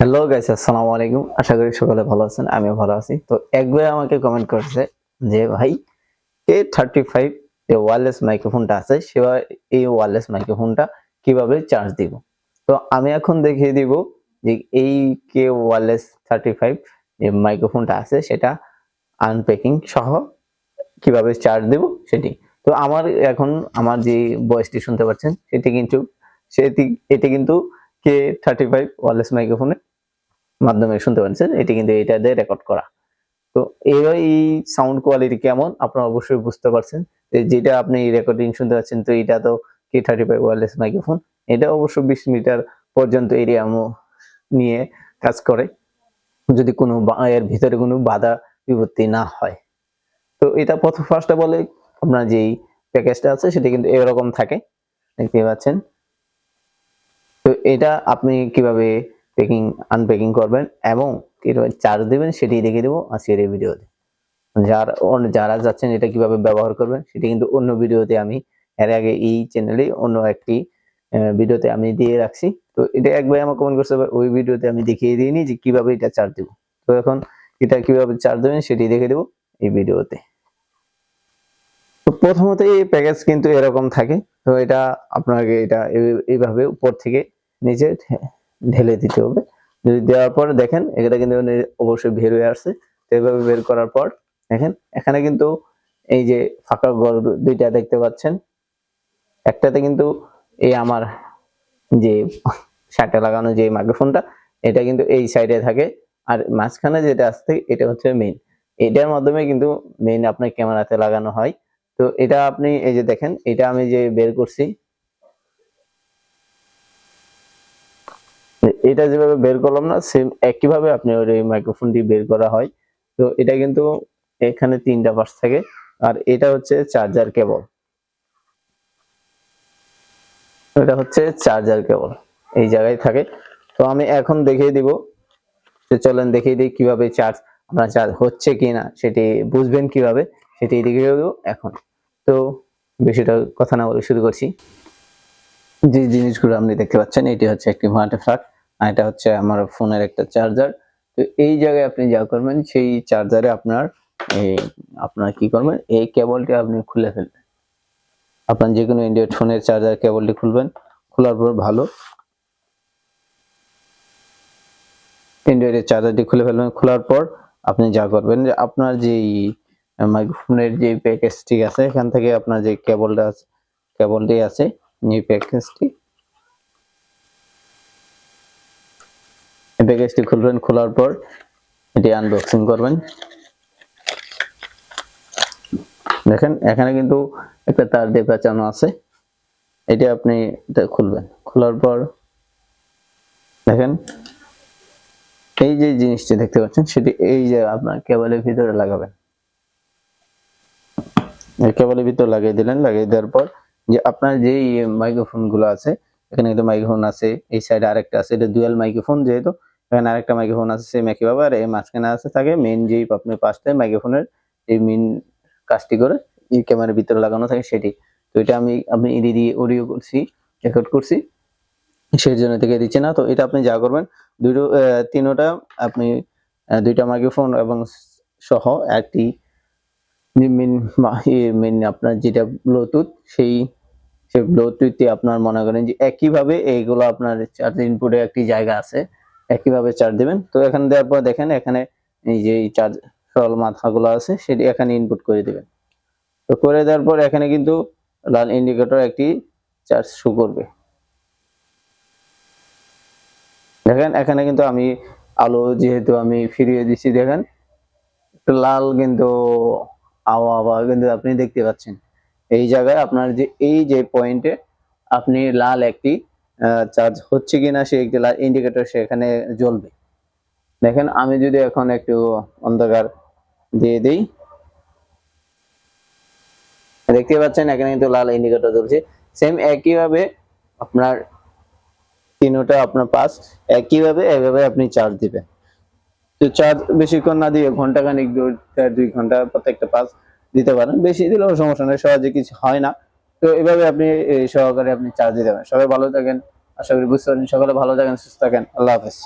Hello guys আসসালামু আলাইকুম। আশা করি সকলে ভালো আছেন, আমিও ভালো আছি। তো এক ভাই আমাকে কমেন্ট করেছে যে, ভাই এ থার্টি ফাইভ যে ওয়্যারলেস মাইক্রোফোনটা আছে, সেবা এই ওয়্যারলেস মাইক্রোফোনটা কীভাবে চার্জ দিব? তো আমি এখন দেখিয়ে দিব যে, এই কে ওয়্যারলেস থার্টি ফাইভ যে মাইক্রোফোনটা আছে, সেটা আনপ্যাকিং সহ কীভাবে চার্জ দেব সেটি। তো আমার এখন, আমার যে ভয়েসটি শুনতে পাচ্ছেন, সেটি কিন্তু, সেটি, এটি কিন্তু কে থার্টি ফাইভ ওয়ারলেস মাইক্রোফোনের মাধ্যমে শুনতে পাচ্ছেন, এটি কিন্তু এটা দিয়ে রেকর্ড করা। তো এইবার এই সাউন্ড কোয়ালিটি কেমন, আপনারা অবশ্যই বুঝতে পারছেন। যেটা আপনি রেকর্ডিং শুনতে পাচ্ছেন, তো এটা তো K thirty five wireless microphone এটা অবশ্য বিশ মিটার পর্যন্ত এরিয়া নিয়ে কাজ করে, যদি কোনো এর ভিতরে কোনো বাধা বিপত্তি না হয়। তো এটা প্রথম ফার্স্টে বলে আপনার যেই প্যাকেজটা আছে, সেটা কিন্তু এরকম থাকে। দেখতে পাচ্ছেন। তো এটা আপনি কীভাবে প্যাকিং আনপ্যাকিং করবেন এবং কীভাবে চার্জ দেবেন সেটি দেখে দেবো আজকের এই ভিডিওতে। যার যারা যাচ্ছেন এটা কীভাবে ব্যবহার করবেন সেটি কিন্তু অন্য ভিডিওতে আমি এর আগে এই চ্যানেলে অন্য একটি ভিডিওতে আমি দিয়ে রাখছি। তো এটা একবার আমার কমেন্ট করতে হবে, ওই ভিডিওতে আমি দেখিয়ে দিইনি যে কীভাবে এটা চার্জ দেবো। তো এখন এটা কীভাবে চার্জ দেবেন সেটি দেখে দেবো এই ভিডিওতে। তো প্রথমত এই প্যাকেজ কিন্তু এরকম থাকে। তো এটা আপনাকে এটা এইভাবে উপর থেকে নিচে ঢেলে দিতে হবে। যদি দেওয়ার পর দেখেন এটা কিন্তু অবশ্যই বের হয়ে আসছে। তো এইভাবে বের করার পর দেখেন, এখানে কিন্তু এই যে ফাঁকা ঘর দুইটা দেখতে পাচ্ছেন। একটাতে কিন্তু এই আমার যে শার্টে লাগানো যে মাইক্রোফোনটা, এটা কিন্তু এই সাইডে থাকে। আর মাঝখানে যেটা আসছে এটা হচ্ছে মেইন এটার মাধ্যমে কিন্তু মেইন আপনার ক্যামেরাতে লাগানো হয়। তো এটা আপনি এই যে দেখেন, এটা আমি যে বের করছি এটা যেভাবে বের করলাম না সেম একইভাবে আপনি ওই মাইক্রোফোনটি বের করা হয়। তো এটা কিন্তু এখানে তিনটা পাশ থাকে, আর এটা হচ্ছে চার্জার কেবল এটা হচ্ছে চার্জার কেবল এই জায়গায় থাকে। তো আমি এখন দেখিয়ে দিব, তো চলেন দেখিয়ে দিই কীভাবে চার্জ আপনার চার্জ হচ্ছে কিনা সেটি বুঝবেন কীভাবে, সেটি দেখিয়ে দেবো এখন। তো বেশিটা কথা না বলে শুরু করছি। যে জিনিসগুলো আপনি দেখতে পাচ্ছেন, এটি হচ্ছে একটি ভাঁটে ফ্লাগ আর এটা হচ্ছে আমার ফোনের একটা চার্জার তো এই জায়গায় আপনি যা করবেন, সেই চার্জারে আপনার এই, আপনার কি করবেন, এই কেবলটি আপনি খুলে ফেলবেন। আপনার যে কোনো অ্যান্ড্রয়েড ফোনের চার্জার কেবলটি খুলবেন, খোলার পর ভালো। অ্যান্ড্রয়েডের চার্জারটি খুলে ফেলবেন, খোলার পর আপনি যা করবেন যে আপনার যেই মাইক্রোফোনের যে প্যাকেজটি আছে, এখান থেকে আপনার যে কেবলটা আছে, কেবলটি আছে, এই প্যাকেজটি প্যাকেজটি খুলবেন, খোলার পর এটি আনবক্সিং করবেন। দেখেন, এখানে কিন্তু একটা তার দিয়ে পেঁচানো আছে। এটা আপনি খুলবেন। খোলার পর দেখেন, এই যে জিনিসটি দেখতে পাচ্ছেন, সেটি এই যে আপনার কেবলের ভিতরে লাগাবেন। কেবলের ভিতরে লাগিয়ে দিলেন, লাগিয়ে দেওয়ার পর যে আপনার যে মাইক্রোফোনগুলো আছে, এখানে কিন্তু মাইক্রোফোন আছে, এই সাইডে আরেকটা আছে, এটা ডুয়াল মাইক্রোফোন যেহেতু এখানে আরেকটা মাইক্রোফোন আছে সেম একইভাবে আর এই মাঝখানে আছে থাকে মেন যেই আপনি পাঁচটায় মাইক্রোফোনের এই মেন কাজটি করে এই ক্যামেরার ভিতরে লাগানো থাকে সেটি। তো এটা আমি আমি এডি দিয়ে অডিও করছি রেকর্ড করছি। সেই জন্য থেকে দিচ্ছে না। তো এটা আপনি যা করবেন, দুটো তিনোটা আপনি দুইটা মাইক্রোফোন এবং সহ একটি মেন মেন আপনার যেটা ব্লুটুথ সেই সেই ব্লুটুথে আপনার মনে করেন যে একইভাবে এইগুলো আপনার চার্জ ইনপুটে একটি জায়গা আছে। একইভাবে চার্জ দিবেন। তো এখানে দেওয়ার পর দেখেন, এখানে এই যে চার্জ সরল মাথাগুলো আছে, সেটি এখানে ইনপুট করে দিবেন। তো করে দেওয়ার পর এখানে কিন্তু লাল ইন্ডিকেটর একটি চার্জ শো করবে। দেখেন, এখানে কিন্তু আমি আলো যেহেতু আমি ফিরিয়ে দিচ্ছি, দেখেন লাল কিন্তু আওয়া আওয়া কিন্তু আপনি দেখতে পাচ্ছেন। এই জায়গায় আপনার যে, এই যে পয়েন্টে আপনি লাল একটি চার্জ হচ্ছে কিনা সে একটি ইন্ডিকেটর সেখানে জ্বলবে। দেখেন, আমি যদি এখন একটু অন্ধকার দিয়ে দিই। দেখতে পাচ্ছেন, এখানে কিন্তু লাল ইন্ডিকেটর জ্বলছে। সেম একইভাবে আপনার তিনোটা আপনার পাস একইভাবে এভাবে আপনি চার্জ দিবেন। তো চার্জ বেশিক্ষণ না দিয়ে ঘণ্টা খানিক দুই, চার, দুই ঘণ্টা প্রত্যেকটা পাস দিতে পারেন। বেশি দিলেও সমস্যা নেই, সহজে কিছু হয় না। তো এভাবে আপনি সহকারে আপনি চার্জ দিতে পারেন। সবাই ভালো থাকেন। আশা করি বুঝতে পারেন সকালে ভালো থাকেন, সুস্থ থাকেন। আল্লাহ হাফেজ।